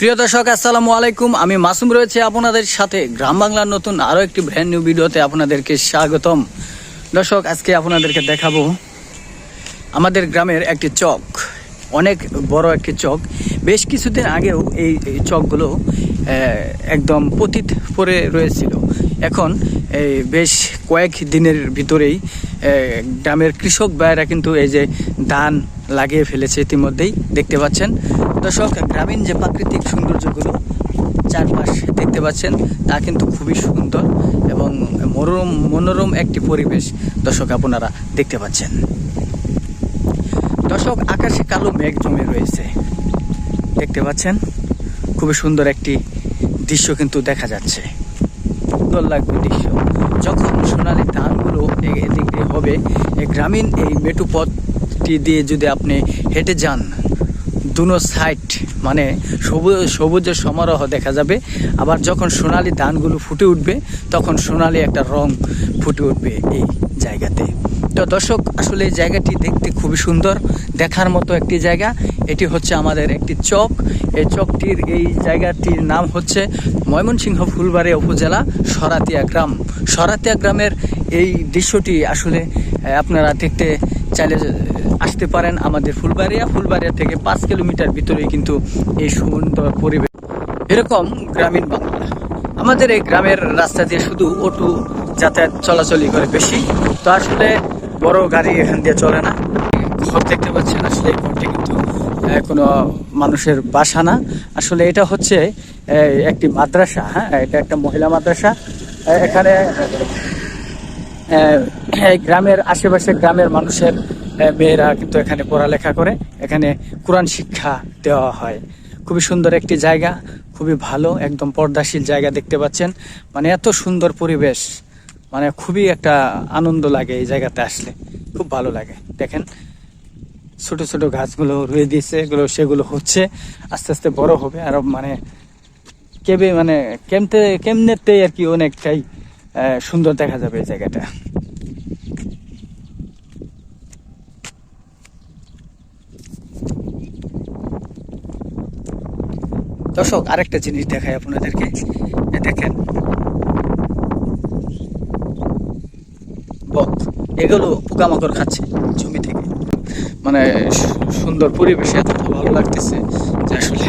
প্রিয় দর্শক, আসসালামু আলাইকুম। আমি মাসুম রয়েছে আপনাদের সাথে। গ্রাম বাংলার নতুন আরও একটি ব্র্যান্ড নিউ ভিডিওতে আপনাদেরকে স্বাগতম। দর্শক, আজকে আপনাদেরকে দেখাবো আমাদের গ্রামের একটি চক। অনেক বড় একটি চক। বেশ কিছুদিন আগেও এই চকগুলো একদম পতিত পরে রয়েছিল। এখন বেশ কয়েক দিনের ভিতরেই গ্রামের কৃষক ভাইয়েরা কিন্তু এই যে ধান লাগিয়ে ফেলেছে ইতিমধ্যেই দেখতে পাচ্ছেন। দর্শক, গ্রামীণ যে প্রাকৃতিক সৌন্দর্যগুলো চারপাশ দেখতে পাচ্ছেন, তা কিন্তু খুবই সুন্দর এবং মনোরম মনোরম একটি পরিবেশ দর্শক আপনারা দেখতে পাচ্ছেন। দর্শক, আকাশে কালো মেঘ জমে রয়েছে। দেখতে পাচ্ছেন? খুবই সুন্দর একটি দৃশ্য কিন্তু দেখা যাচ্ছে। সুন্দর লাগবে দৃশ্য। যখন সোনালি ধানগুলো এ- এদিক দিয়ে হবে এই গ্রামীণ এই মেটু পথটি দিয়ে যদি আপনি হেঁটে যান, দুনো সাইড মানে সবুজ, সবুজের সমারোহ দেখা যাবে। আবার যখন সোনালি ধানগুলো ফুটে উঠবে, তখন সোনালি একটা রং ফুটে উঠবে এই জায়গাতে। তো দর্শক, আসলে এই জায়গাটি দেখতে খুবই সুন্দর। দেখার মতো একটি জায়গা। এটি হচ্ছে আমাদের একটি চক। এই চকটির এই জায়গাটির নাম হচ্ছে ময়মনসিংহ ফুলবাড়ি উপজেলা সরাতিয়া গ্রাম। সরাতিয়া গ্রামের এই দৃশ্যটি আসলে আপনারা দেখতে চাইলে আসতে পারেন আমাদের ফুলবাড়িয়া। ফুলবাড়িয়া থেকে পাঁচ কিলোমিটার ভিতরেই কিন্তু এই সুন্দর পরিবেশ। এরকম গ্রামীণ বাংলা। আমাদের এই গ্রামের রাস্তা দিয়ে শুধু অটো যাতায়াত চলাচলই করে বেশি। তো আসলে বড় গাড়ি এখান দিয়ে চলে না। ঘর দেখতে পাচ্ছেন, আসলে ঘরটি কিন্তু কোনো মানুষের বাসা না। আসলে এটা হচ্ছে একটি মাদ্রাসা হ্যাঁ? এটা একটা মহিলা মাদ্রাসা। এখানে গ্রামের আশেপাশে গ্রামের মানুষের মেয়েরা কিন্তু এখানে পড়ালেখা করে। এখানে কোরআন শিক্ষা দেওয়া হয়। খুবই সুন্দর একটি জায়গা, খুবই ভালো, একদম পর্দাশীল জায়গা দেখতে পাচ্ছেন। মানে এত সুন্দর পরিবেশ মানে খুবই একটা আনন্দ লাগে এই জায়গাতে আসলে। খুব ভালো লাগে, দেখেন। ছোট ছোট গাছগুলো রয়ে দিয়েছে, এগুলো, সেগুলো হচ্ছে, আস্তে আস্তে বড় হবে, আর মানে কেবে মানে কেমতে কেমনেতে আর কি অনেকটাই সুন্দর দেখা যাবে এই জায়গাটা। দর্শক, আরেকটা জিনিস দেখাই আপনাদেরকে। দেখেন। বক এগুলো পোকামাকড় খাচ্ছে জমি থেকে। মানে সুন্দর পরিবেশে এত ভালো লাগতেছে যে আসলে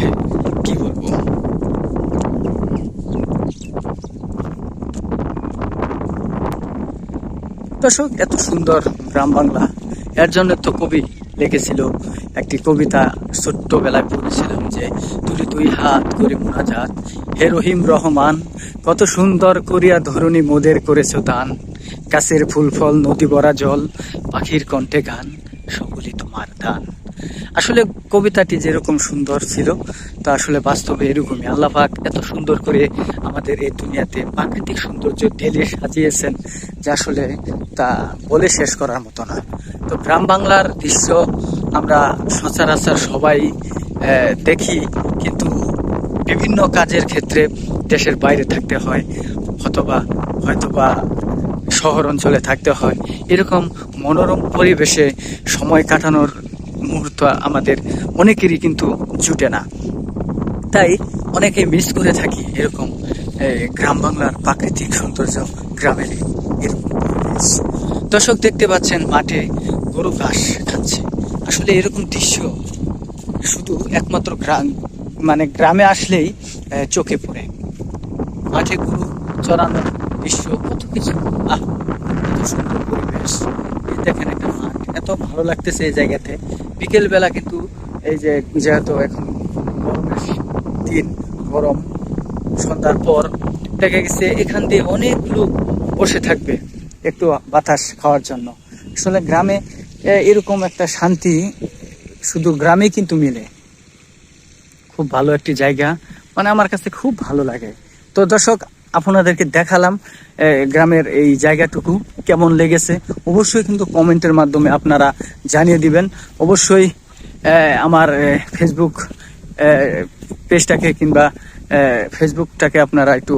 কি বলব? দর্শক, এত সুন্দর গ্রাম বাংলা। এর জন্য তো কবি লিখেছিল একটি কবিতা ছোট্টবেলায় পড়েছিলাম যে, তুলি তুই হাত করে মোনাজাত। হে রহিম রহমান, কত সুন্দর করিয়া ধরণী মোদের করেছ দান। গাছের ফুল ফল, নদী বরা জল, পাখির কণ্ঠে গান, সকলই তোমার দান। আসলে কবিতাটি যেরকম সুন্দর ছিল, তা আসলে বাস্তবে এরকমই। আল্লাহ পাক এত সুন্দর করে আমাদের এই দুনিয়াতে প্রাকৃতিক সৌন্দর্য ঢেলে সাজিয়েছেন, যা আসলে তা বলে শেষ করার মতো না তো গ্রাম বাংলার দৃশ্য আমরা সচরাচর সবাই দেখি, কিন্তু বিভিন্ন কাজের ক্ষেত্রে দেশের বাইরে থাকতে হয়, অথবা হয়তোবা শহর অঞ্চলে থাকতে হয়। এরকম মনোরম পরিবেশে সময় কাটানোর মুহূর্ত আমাদের অনেকেরই কিন্তু জুটে না। তাই অনেকে মিস করে থাকি এরকম গ্রাম বাংলার প্রাকৃতিক সৌন্দর্য গ্রামের এরকম পরিবেশ। দর্শক দেখতে পাচ্ছেন মাঠে গরু ঘাস খাচ্ছে। আসলে এরকম দৃশ্য শুধু একমাত্র গ্রাম মানে গ্রামে আসলেই চোখে পড়ে। মাঠে গরু চড়ানোর দৃশ্য কত কিছু। আহ, কত সুন্দর পরিবেশ। দেখেন একটা এত ভালো লাগতেছে এই জায়গাতে। বিকেল বেলা কিন্তু এই যে যেহেতু এখন গরমের দিন, গরম, সন্ধ্যার পর দেখা গেছে এখান দিয়ে অনেক লোক বসে থাকবে একটু বাতাস খাওয়ার জন্য। আসলে গ্রামে এরকম একটা শান্তি শুধু গ্রামে কিন্তু মিলে। খুব ভালো একটি জায়গা। মানে আমার কাছে খুব ভালো লাগে। তো দর্শক আপনাদেরকে দেখালাম গ্রামের এই জায়গাটুকু কেমন লেগেছে। অবশ্যই কিন্তু কমেন্টের মাধ্যমে আপনারা জানিয়ে দিবেন। অবশ্যই আমার ফেসবুক পেজটাকে কিংবা ফেসবুকটাকে আপনারা একটু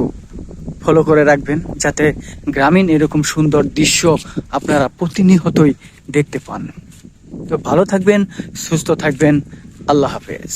ফলো করে রাখবেন, যাতে গ্রামীণ এরকম সুন্দর দৃশ্য আপনারা প্রতিনিয়তই দেখতে পান। তো ভালো থাকবেন, সুস্থ থাকবেন, আল্লাহ হাফেজ।